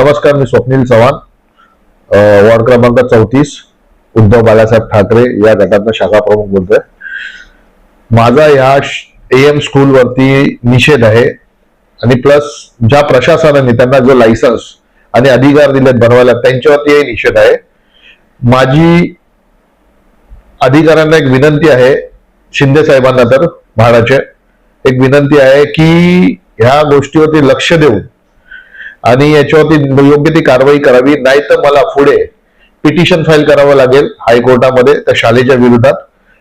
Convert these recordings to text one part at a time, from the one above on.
नमस्कार मी स्वप्नील चव्हाण. वॉर्ड क्रमांक चौतीस उद्धव बाळासाहेब ठाकरे या गटातला शाखा प्रमुख बोलतोय. माझा ह्या एम स्कूल वरती निषेध आहे आणि प्लस ज्या प्रशासनाने त्यांना जो लायसन्स आणि अधिकार दिलेत बनवायला त्यांच्यावरती निषेध आहे. माझी अधिकाऱ्यांना एक विनंती आहे शिंदे साहेबांना तर म्हाडाचे. एक विनंती आहे की ह्या गोष्टीवरती लक्ष देऊन आणि याच्यावरती योग्य ती कारवाई करावी नाही तर मला पुढे पिटिशन फाईल करावं लागेल हायकोर्टामध्ये त्या शाळेच्या विरोधात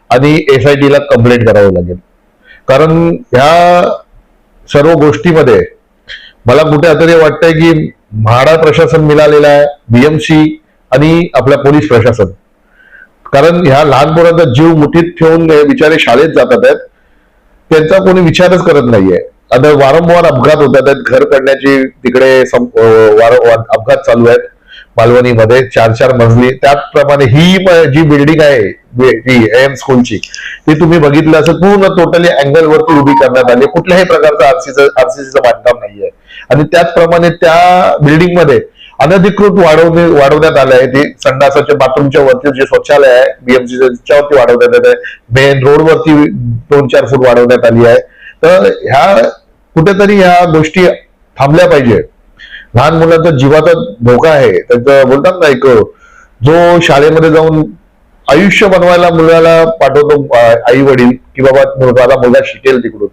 आणि एस आय टीला कंप्लेंट करावं लागेल. कारण ह्या सर्व गोष्टीमध्ये मला कुठे तरी वाटतंय की म्हाडा प्रशासन मिळालेलं आहे बीएमसी आणि आपल्या पोलीस प्रशासन. कारण ह्या लहान पोरांचा जीव मुठीत ठेवून बिचारे शाळेत जातात आहेत त्यांचा कोणी विचारच करत नाहीये. आता वारंवार अपघात होतात आहेत. घर पडण्याची तिकडे वारंवार अपघात चालू आहेत मालवणीमध्ये. चार चार मजली. त्याचप्रमाणे ही जी बिल्डिंग आहे एम स्कूलची ती तुम्ही बघितलं असं पूर्ण टोटली अँगल वरती उभी करण्यात आली कुठल्याही प्रकारचं आरसीचं आरसीसीचं बांधकाम नाहीये. आणि त्याचप्रमाणे त्या बिल्डिंगमध्ये अनधिकृत वाढवणे वाढवण्यात आलं आहे. ती संडासाच्या बाथरूमच्या वरती जे शौचालय आहे बीएमसीच्या वाढवण्यात आलं आहे. मेन रोडवरती दोन चार फूट वाढवण्यात आली आहे. तर ह्या कुठेतरी ह्या गोष्टी थांबल्या पाहिजे. लहान मुलांचा जीवाचा धोका आहे. त्यांचं बोलतात ना एक जो शाळेमध्ये जाऊन आयुष्य बनवायला मुलाला पाठवतो आई वडील की बाबा मुलगाला मुलगा शिकेल तिकडून.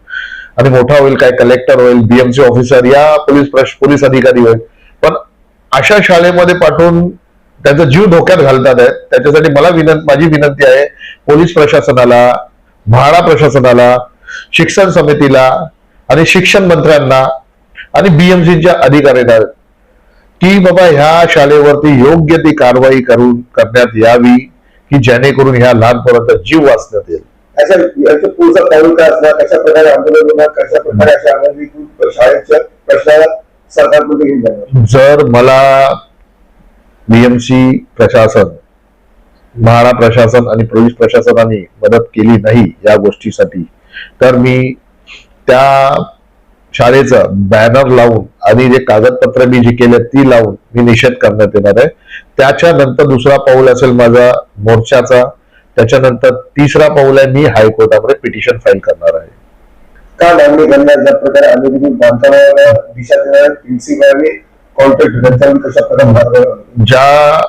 आणि मोठा होईल काय कलेक्टर होईल बीएमसी ऑफिसर या पोलीस पोलीस अधिकारी होईल. पण अशा शाळेमध्ये पाठवून त्यांचा जीव धोक्यात घालतात आहेत. त्याच्यासाठी मला विनंती माझी विनंती आहे पोलीस प्रशासनाला म्हाडा प्रशासनाला शिक्षण समितीला आणि शिक्षण मंत्र्यांना आणि बीएमसीच्या अधिकाऱ्यांना की बाबा ह्या शाळेवरती योग्य ती कारवाई करून करण्यात यावी की जेणेकरून ह्या लहान पोरांचा जीव वाचण्यात येईल. पुढचं पाऊल काय असणार कशा प्रकारे आंदोलन होणार कशा प्रकारे अशा अनधिकृत शाळेच्या प्रश्नाला सरकारमध्ये घेऊन जाणार? जर मला बीएमसी प्रशासन म्हाडा प्रशासन आणि पोलीस प्रशासनाने मदत केली नाही या गोष्टीसाठी तर मी त्या शाळेचं बॅनर लावून आणि जे कागदपत्र मी जी केले ती लावून मी निषेध करण्यात येणार आहे. त्याच्यानंतर दुसरा पाऊल असेल माझा मोर्चाचा त्याच्यानंतर तिसरा पाऊल आहे मी हायकोर्टामध्ये पिटिशन फाईल करणार आहे. का मागणी करणार ज्या प्रकारे अनधिकृत बांधकामाला दिशा प्रिन्सिपलने कॉन्ट्रॅक्ट कशा प्रकारे ज्या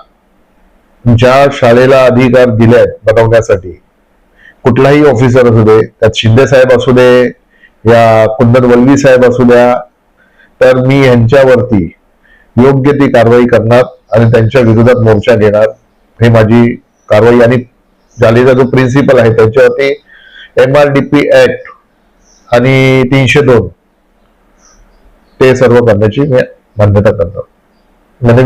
ज्या शाळेला अधिकार दिले बनवण्यासाठी कुठलाही ऑफिसर असू दे त्यात शिंदे साहेब असू दे या कुंदन वल्ली साहेब असू द्या तर मी यांच्यावरती योग्य ती कारवाई करणार आणि त्यांच्या विरोधात मोर्चा घेणार. हे माझी कारवाई आणि झालेला जो प्रिन्सिपल आहे त्याच्यावरती M R D P act आणि तीनशे दोन ते सर्व करण्याची मी मान्यता करतो म्हणजे